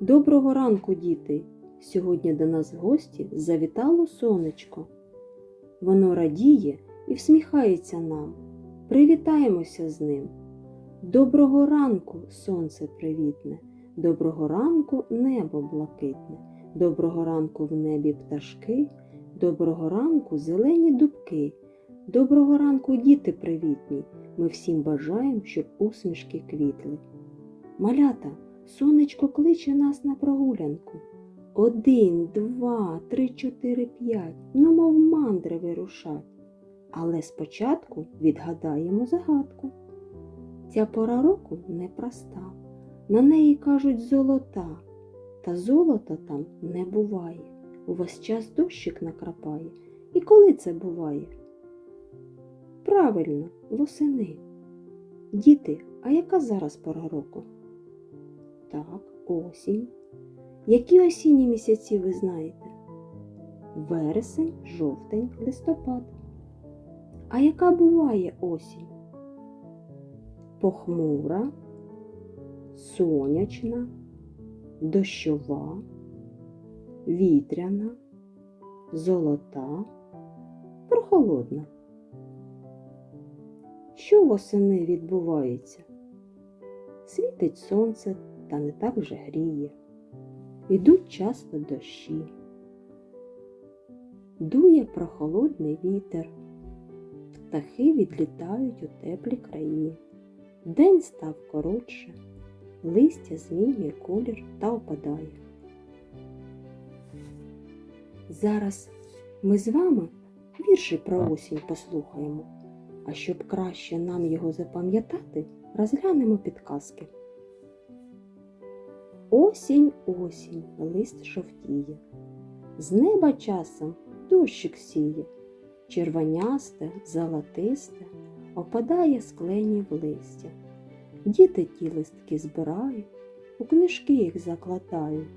Доброго ранку, діти! Сьогодні до нас в гості завітало сонечко. Воно радіє і всміхається нам. Привітаємося з ним. Доброго ранку, сонце привітне, доброго ранку небо блакитне, доброго ранку в небі пташки, доброго ранку зелені дубки, доброго ранку, діти привітні. Ми всім бажаємо, щоб усмішки квітли. Малята, сонечко кличе нас на прогулянку. Один, два, три, чотири, п'ять, ну мов мандри вирушать. Але спочатку відгадаємо загадку. Ця пора року непроста, на неї кажуть золота, та золота там не буває. Увесь час дощик накрапає. І коли це буває? Правильно, восени. Діти, а яка зараз пора року? Так, осінь. Які осінні місяці ви знаєте? Вересень, жовтень, листопад. А яка буває осінь? Похмура, сонячна, дощова, вітряна, золота, прохолодна. Що восени відбувається? Світить сонце та не так вже гріє. Ідуть часто дощі. Дує прохолодний вітер. Птахи відлітають у теплі краї. День став коротше, листя змінює колір та опадає. Зараз ми з вами вірші про осінь послухаємо, а щоб краще нам його запам'ятати, розглянемо підказки. Осінь, осінь, лист жовтіє, з неба часом дощик сіє, червонясте, золотисте, опадає з кленів листя. Діти ті листки збирають, у книжки їх закладають,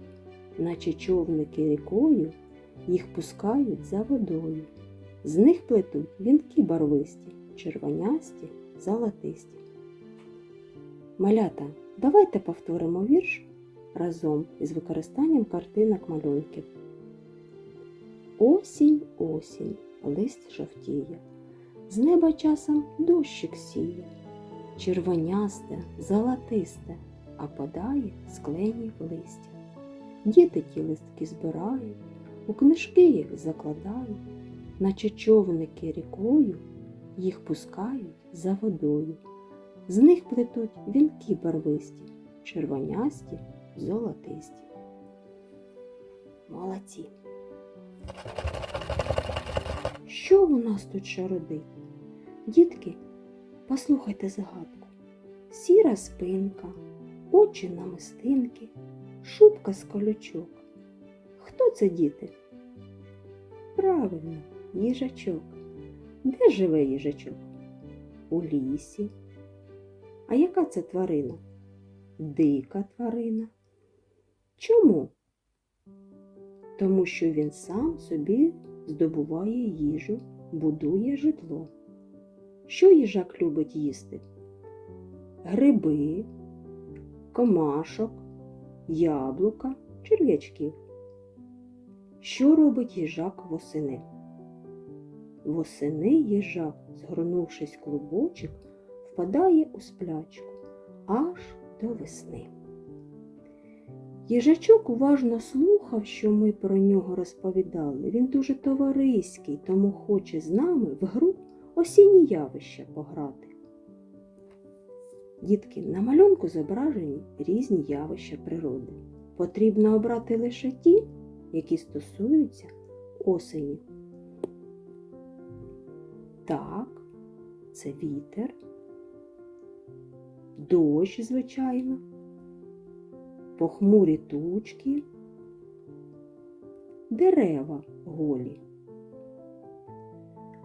наче човники рікою їх пускають за водою. З них плетуть вінки барвисті, червонясті, золотисті. Малята, давайте повторимо вірш разом із використанням картинок малюнків. Осінь, осінь, лист жовтіє, з неба часом дощик сіє, червонясте, золотисте, а падає з кленів листя. Діти ті листки збирають, у книжки їх закладають, наче човники рікою їх пускають за водою. З них плетуть вінки барвисті, червонясті, золотисті. Молодці. Що у нас тут шародить? Дітки, послухайте загадку. Сіра спинка, очі намистинки, шубка з колючок. Хто це діти? Правильно, їжачок. Де живе їжачок? У лісі. А яка це тварина? Дика тварина. Чому? Тому що він сам собі здобуває їжу, будує житло. Що їжак любить їсти? Гриби, комашок, яблука, черв'ячків. Що робить їжак восени? Восени їжак, згорнувшись клубочок, впадає у сплячку аж до весни. Їжачок уважно слухав, що ми про нього розповідали. Він дуже товариський, тому хоче з нами в гру осінні явища пограти. Дітки, на малюнку зображені різні явища природи. Потрібно обрати лише ті, які стосуються осені. Так, це вітер, дощ, звичайно, похмурі тучки, дерева голі.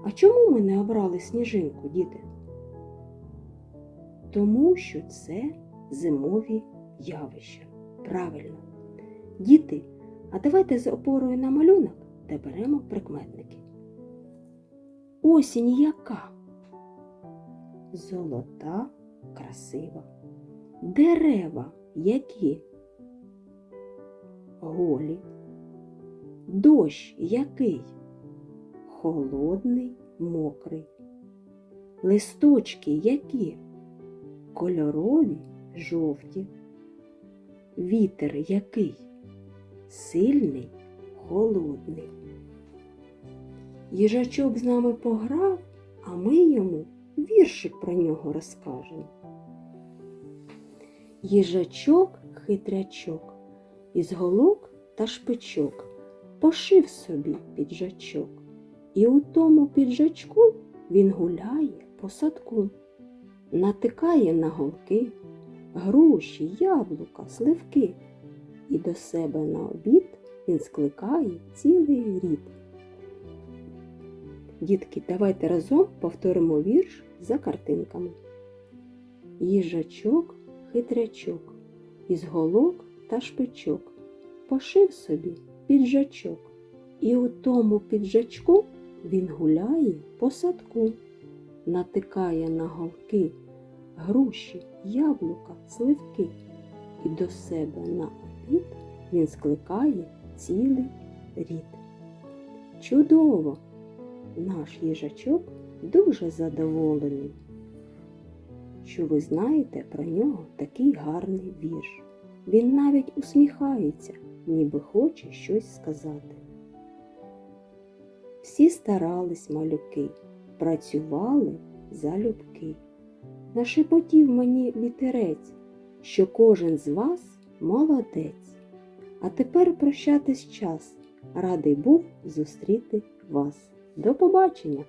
А чому ми не обрали сніжинку, діти? Тому що це зимові явища. Правильно. Діти, а давайте з опорою на малюнок та беремо прикметники. Осінь яка? Золота, красива. Дерева які? Голі. Дощ який? Холодний, мокрий. Листочки які? Кольорові, жовті. Вітер який? Сильний, холодний. Їжачок з нами пограв, а ми йому віршик про нього розкажемо. Їжачок хитрячок, із голок та шпичок пошив собі піджачок, і у тому піджачку він гуляє по садку, натикає на голки, груші, яблука, сливки, і до себе на обід він скликає цілий рід. Дітки, давайте разом повторимо вірш за картинками. Їжачок, хитрячок, із голок та шпичок, пошив собі піджачок, і у тому піджачку він гуляє по садку, натикає на голки, груші, яблука, сливки, і до себе на обід він скликає цілий рід. Чудово! Наш їжачок дуже задоволений, що ви знаєте про нього такий гарний вірш. Він навіть усміхається, ніби хоче щось сказати. Всі старались малюки, працювали залюбки. Нашепотів мені вітерець, що кожен з вас молодець. А тепер прощатись час. Радий був зустріти вас. До побачення!